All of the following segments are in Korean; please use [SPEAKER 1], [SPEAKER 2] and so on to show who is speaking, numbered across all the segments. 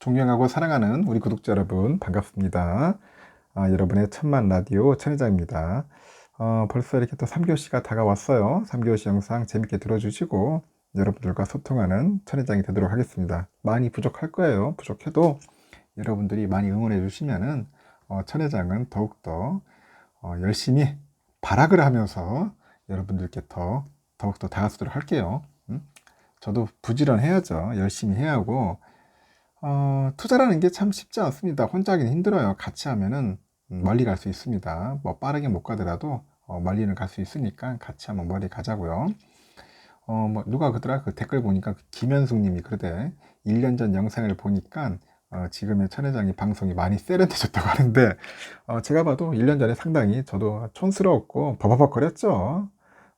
[SPEAKER 1] 존경하고 사랑하는 우리 구독자 여러분 반갑습니다. 아, 여러분의 천만 라디오 천혜장입니다. 어, 벌써 이렇게 또 3교시가 다가왔어요. 3교시 영상 재밌게 들어주시고 여러분들과 소통하는 천혜장이 되도록 하겠습니다. 많이 부족할 거예요. 부족해도 여러분들이 많이 응원해 주시면은 어, 천혜장은 더욱더 어, 열심히 발악을 하면서 여러분들께 더 더욱더 다가서도록 할게요. 음? 저도 부지런해야죠. 열심히 해야 하고 어, 투자라는 게 참 쉽지 않습니다. 혼자 하기는 힘들어요. 같이 하면은 음, 멀리 갈 수 있습니다. 뭐 빠르게 못 가더라도 어, 멀리는 갈 수 있으니까 같이 한번 멀리 가자고요. 어, 뭐 누가 그더라 그 댓글 보니까 그 김현숙 님이 그러대 1년 전 영상을 보니까 어, 지금의 천 회장이 방송이 많이 세련돼졌다고 하는데 어, 제가 봐도 1년 전에 상당히 저도 촌스러웠고 버벅버벅거렸죠.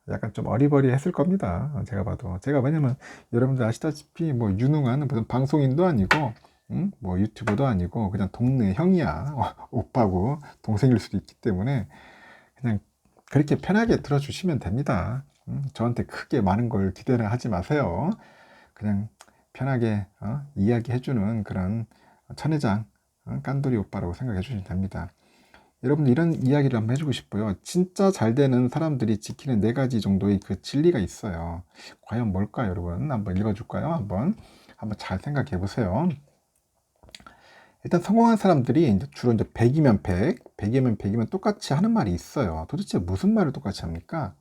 [SPEAKER 1] 약간 좀 어리버리했을 겁니다. 어, 제가 봐도 제가 왜냐면 여러분들 아시다시피 뭐 유능한 무슨 방송인도 아니고 응? 뭐 유튜버도 아니고 그냥 동네 형이야 어, 오빠고 동생일 수도 있기 때문에 그냥 그렇게 편하게 들어주시면 됩니다. 응? 저한테 크게 많은 걸 기대를 하지 마세요. 그냥 편하게 어? 이야기해주는 그런 천혜장 어? 깐돌이 오빠라고 생각해 주시면 됩니다. 여러분 이런 이야기를 한번 해주고 싶어요. 진짜 잘 되는 사람들이 지키는 네 가지 정도의 그 진리가 있어요. 과연 뭘까요, 여러분? 한번 읽어줄까요? 한번 한번 잘 생각해 보세요. 일단 성공한 사람들이 이제 주로 이제 100이면 100, 100이면 100이면 똑같이 하는 말이 있어요. 도대체 무슨 말을 똑같이 합니까?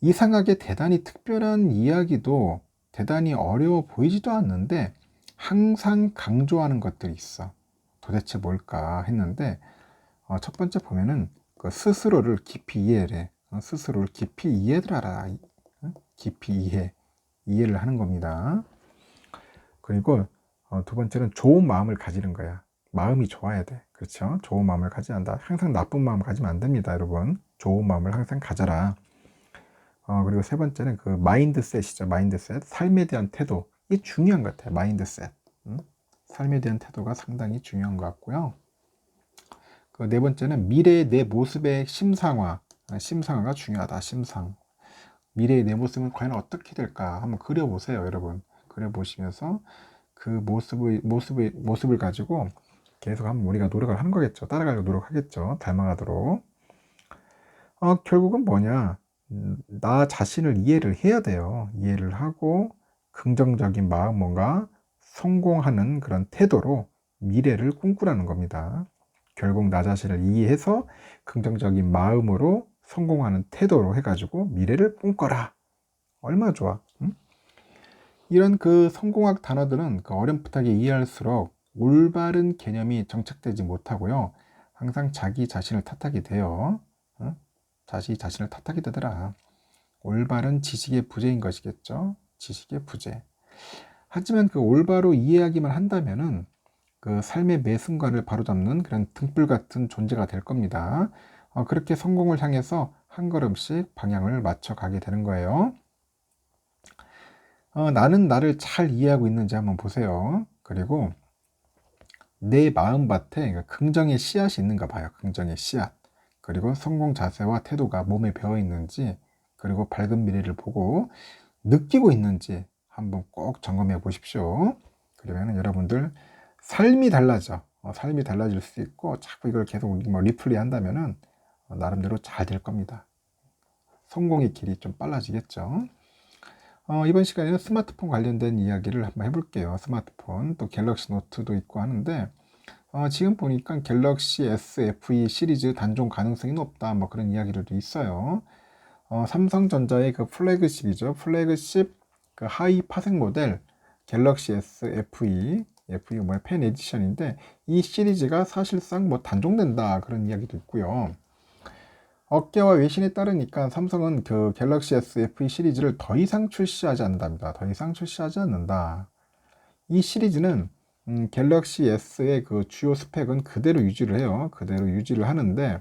[SPEAKER 1] 이상하게 대단히 특별한 이야기도 대단히 어려워 보이지도 않는데 항상 강조하는 것들이 있어. 도대체 뭘까 했는데 어, 첫 번째 보면은 그 스스로를 깊이 이해해. 어, 스스로를 깊이 이해를. 어? 깊이 이해. 이해를 하는 겁니다. 그리고 어, 두 번째는 좋은 마음을 가지는 거야. 마음이 좋아야 돼. 그렇죠? 좋은 마음을 가져야 한다. 항상 나쁜 마음 가지면 안 됩니다, 여러분. 좋은 마음을 항상 가져라. 어, 그리고 세 번째는 그 마인드셋이죠. 마인드셋. 삶에 대한 태도. 이 중요한 것 같아요. 마인드셋. 음? 삶에 대한 태도가 상당히 중요한 것 같고요. 그 네 번째는 미래의 내 모습의 심상화. 아, 심상화가 중요하다. 심상. 미래의 내 모습은 과연 어떻게 될까? 한번 그려보세요, 여러분. 그려보시면서 그 모습의, 모습의, 모습을 가지고 계속 한번 우리가 노력을 하는 거겠죠. 따라가려고 노력하겠죠. 닮아가도록. 어, 결국은 뭐냐. 음, 나 자신을 이해를 해야 돼요. 이해를 하고 긍정적인 마음과 성공하는 그런 태도로 미래를 꿈꾸라는 겁니다. 결국 나 자신을 이해해서 긍정적인 마음으로 성공하는 태도로 해가지고 미래를 꿈꿔라. 얼마나 좋아. 응? 이런 그 성공학 단어들은 그 어렴풋하게 이해할수록 올바른 개념이 정착되지 못하고요. 항상 자기 자신을 탓하게 돼요. 응? 자기 자신을 탓하게 되더라. 올바른 지식의 부재인 것이겠죠. 지식의 부재. 하지만 그 올바로 이해하기만 한다면은 그 삶의 매 순간을 바로잡는 그런 등불 같은 존재가 될 겁니다. 어, 그렇게 성공을 향해서 한 걸음씩 방향을 맞춰 가게 되는 거예요. 어, 나는 나를 잘 이해하고 있는지 한번 보세요. 그리고 내 마음밭에 그러니까 긍정의 씨앗이 있는가 봐요. 긍정의 씨앗. 그리고 성공 자세와 태도가 몸에 배어 있는지, 그리고 밝은 미래를 보고 느끼고 있는지 한번 꼭 점검해 보십시오. 그러면 여러분들 삶이 달라져. 어, 삶이 달라질 수 있고 자꾸 이걸 계속 뭐 리플레이 한다면은 어, 나름대로 잘 될 겁니다. 성공의 길이 좀 빨라지겠죠. 어, 이번 시간에는 스마트폰 관련된 이야기를 한번 해볼게요. 스마트폰 또 갤럭시 노트도 있고 하는데 어, 지금 보니까 갤럭시 S, FE 시리즈 단종 가능성이 높다 뭐 그런 이야기들도 있어요. 어, 삼성전자의 그 플래그십이죠. 플래그십 그 하이 파생 모델 갤럭시 S, FE FE 뭐야 펜 에디션인데 이 시리즈가 사실상 뭐 단종된다 그런 이야기도 있고요. 업계와 외신에 따르니까 삼성은 그 갤럭시 S FE 시리즈를 더 이상 출시하지 않는답니다. 더 이상 출시하지 않는다. 이 시리즈는 음, 갤럭시 S의 그 주요 스펙은 그대로 유지를 해요. 그대로 유지를 하는데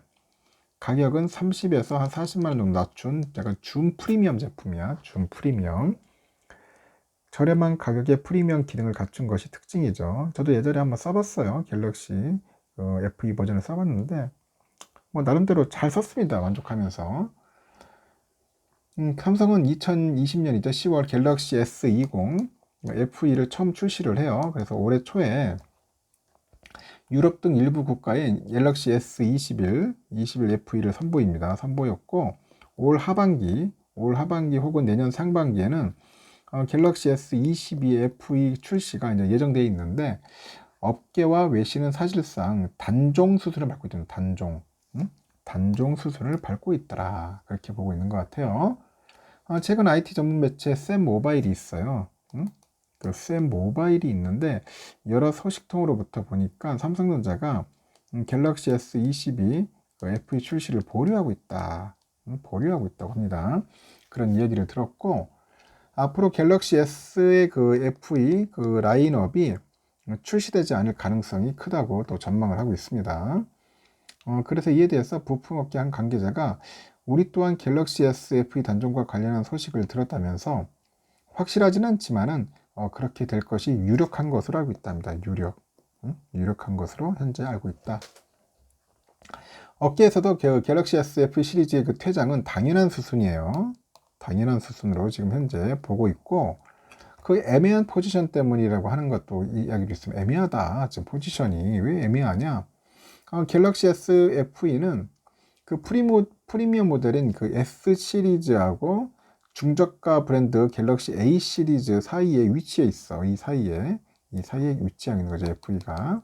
[SPEAKER 1] 가격은 30에서 한 40만 원 정도 낮춘 약간 준 프리미엄 제품이야. 준 프리미엄. 저렴한 가격에 프리미엄 기능을 갖춘 것이 특징이죠. 저도 예전에 한번 써봤어요. 갤럭시 어, FE 버전을 써봤는데 뭐 나름대로 잘 썼습니다. 만족하면서. 음, 삼성은 2020년이죠. 10월 갤럭시 S20 FE를 처음 출시를 해요. 그래서 올해 초에 유럽 등 일부 국가에 갤럭시 S21, 21 FE를 선보입니다. 선보였고 올 하반기, 올 하반기 혹은 내년 상반기에는 어, 갤럭시 S22 FE 출시가 이제 예정되어 있는데 업계와 외신은 사실상 단종 수순을 밟고 있다. 단종. 응? 단종 수순을 밟고 있더라. 그렇게 보고 있는 것 같아요. 어, 최근 IT 전문 매체 샘 모바일이 있어요. 응? 그샘 모바일이 있는데 여러 소식통으로부터 보니까 삼성전자가 음, 갤럭시 S22 그 FE 출시를 보류하고 있다. 음, 보류하고 있다고 합니다. 그런 이야기를 들었고 앞으로 갤럭시 S의 그 FE 그 라인업이 출시되지 않을 가능성이 크다고 또 전망을 하고 있습니다. 어, 그래서 이에 대해서 부품업계 한 관계자가 우리 또한 갤럭시 S FE 단종과 관련한 소식을 들었다면서 확실하지는 않지만은 어, 그렇게 될 것이 유력한 것으로 알고 있답니다. 유력. 응? 유력한 것으로 현재 알고 있다. 업계에서도 그 갤럭시 SF 시리즈의 그 퇴장은 당연한 수순이에요. 당연한 수순으로 지금 현재 보고 있고 그 애매한 포지션 때문이라고 하는 것도 이야기도 있으면 애매하다. 지금 포지션이 왜 애매하냐? 어, 갤럭시 S FE는 그 프리모, 프리미엄 모델인 그 S 시리즈하고 중저가 브랜드 갤럭시 A 시리즈 사이에 위치해 있어. 이 사이에. 이 사이에 위치하고 있는 거죠. FE가.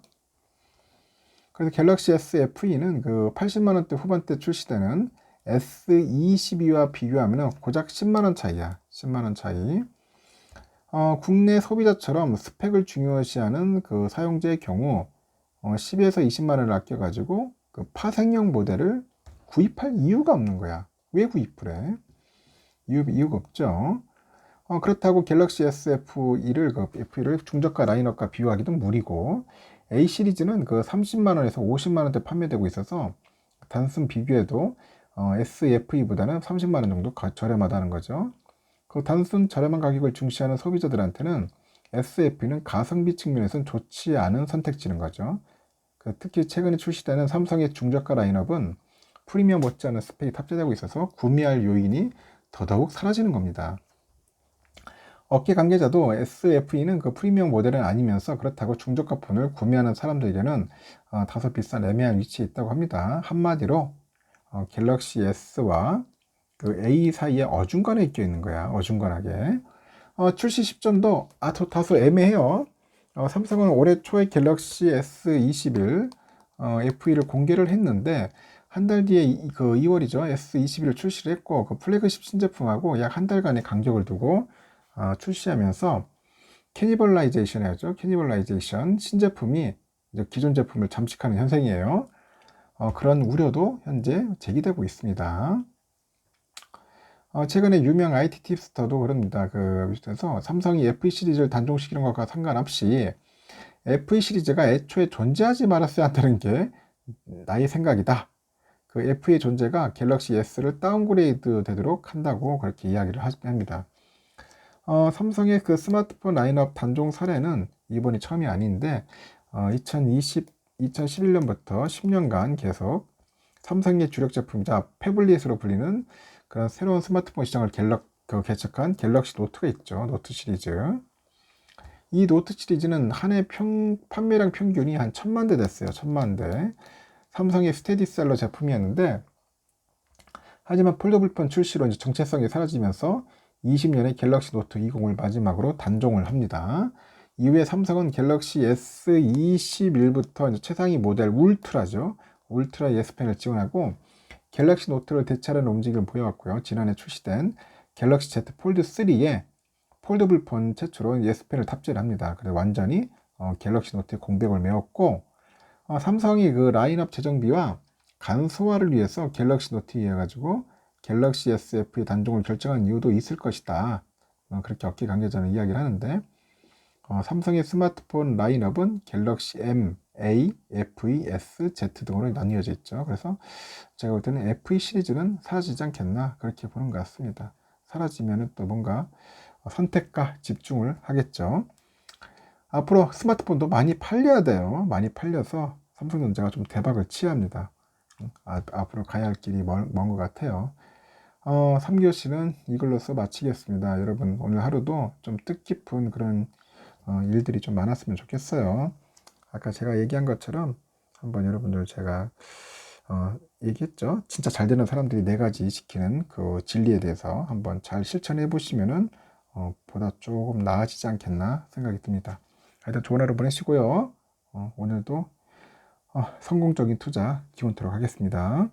[SPEAKER 1] 그래서 갤럭시 S FE는 그 80만 원대 후반대 출시되는 S22와 비교하면 고작 10만원 차이야. 10만원 차이. 어, 국내 소비자처럼 스펙을 중요시하는 그 사용자의 경우 어, 10에서 20만원을 아껴가지고 그 파생형 모델을 구입할 이유가 없는 거야. 왜 구입을 해? 이유, 이유가 없죠. 어, 그렇다고 갤럭시 SF2를 그 F2를 중저가 라인업과 비교하기도 무리고 A 시리즈는 그 30만 원에서 50만 원대 판매되고 있어서 단순 비교해도 어, SFE보다는 30만 원 정도 저렴하다는 거죠. 그 단순 저렴한 가격을 중시하는 소비자들한테는 SFE는 가성비 측면에서는 좋지 않은 선택지는 거죠. 그 특히 최근에 출시되는 삼성의 중저가 라인업은 프리미엄 못지않은 스펙이 탑재되고 있어서 구매할 요인이 더더욱 사라지는 겁니다. 업계 관계자도 SFE는 그 프리미엄 모델은 아니면서 그렇다고 중저가 폰을 구매하는 사람들에게는 어, 다소 비싼 애매한 위치에 있다고 합니다. 한마디로 어, 갤럭시 S와 그 A 사이에 어중간에 있겨 있는 거야. 어중간하게. 어, 출시 시점도 아, 다소 애매해요. 어, 삼성은 올해 초에 갤럭시 S21 어, FE를 공개를 했는데 한 달 뒤에 그 2월이죠. S21을 출시를 했고 그 플래그십 신제품하고 약 한 달간의 간격을 두고 어, 출시하면서 캐니벌라이제이션 해야죠. 캐니벌라이제이션 신제품이 기존 제품을 잠식하는 현상이에요. 어, 그런 우려도 현재 제기되고 있습니다. 어, 최근에 유명 IT 팁스터도 그럽니다. 그 비슷해서 삼성이 FE 시리즈를 단종 시키는 것과 상관없이 FE 시리즈가 애초에 존재하지 말았어야 한다는 게 나의 생각이다. 그 FE 존재가 갤럭시 S를 다운그레이드 되도록 한다고 그렇게 이야기를 합니다. 어, 삼성의 그 스마트폰 라인업 단종 사례는 이번이 처음이 아닌데 어, 2020, 2011년부터 10년간 계속 삼성의 주력 제품이자 패블릿으로 불리는 그런 새로운 스마트폰 시장을 갤럭, 그 개척한 갤럭시 노트가 있죠. 노트 시리즈. 이 노트 시리즈는 한해 평, 판매량 평균이 한 천만 대 됐어요. 천만 대. 삼성의 스테디셀러 제품이었는데 하지만 폴더블폰 출시로 이제 정체성이 사라지면서 20년에 갤럭시 노트 20을 마지막으로 단종을 합니다. 이후에 삼성은 갤럭시 S21부터 최상위 모델 울트라죠. 울트라 S펜을 지원하고 갤럭시 노트를 대체하는 움직임을 보여왔고요. 지난해 출시된 갤럭시 Z 폴드 3에 폴더블 폰 최초로 S펜을 탑재를 합니다. 그래서 완전히 어, 갤럭시 노트의 공백을 메웠고 어, 삼성이 그 라인업 재정비와 간소화를 위해서 갤럭시 노트에 가지고 갤럭시 SF의 단종을 결정한 이유도 있을 것이다. 어, 그렇게 업계 관계자는 이야기를 하는데 어, 삼성의 스마트폰 라인업은 갤럭시 M, A, FE, S, Z 등으로 나뉘어져 있죠. 그래서 제가 볼 때는 FE 시리즈는 사라지지 않겠나 그렇게 보는 것 같습니다. 사라지면 또 뭔가 선택과 집중을 하겠죠. 앞으로 스마트폰도 많이 팔려야 돼요. 많이 팔려서 삼성전자가 좀 대박을 치합니다. 아, 앞으로 가야 할 길이 먼것 같아요. 어, 3교시는 이걸로써 마치겠습니다. 여러분, 오늘 하루도 좀 뜻깊은 그런 어, 일들이 좀 많았으면 좋겠어요. 아까 제가 얘기한 것처럼 한번 여러분들 제가 어, 얘기했죠. 진짜 잘 되는 사람들이 네 가지 지키는 그 진리에 대해서 한번 잘 실천해 보시면은 어, 보다 조금 나아지지 않겠나 생각이 듭니다. 하여튼 좋은 하루 보내시고요. 어, 오늘도 어, 성공적인 투자 기원토록 하겠습니다.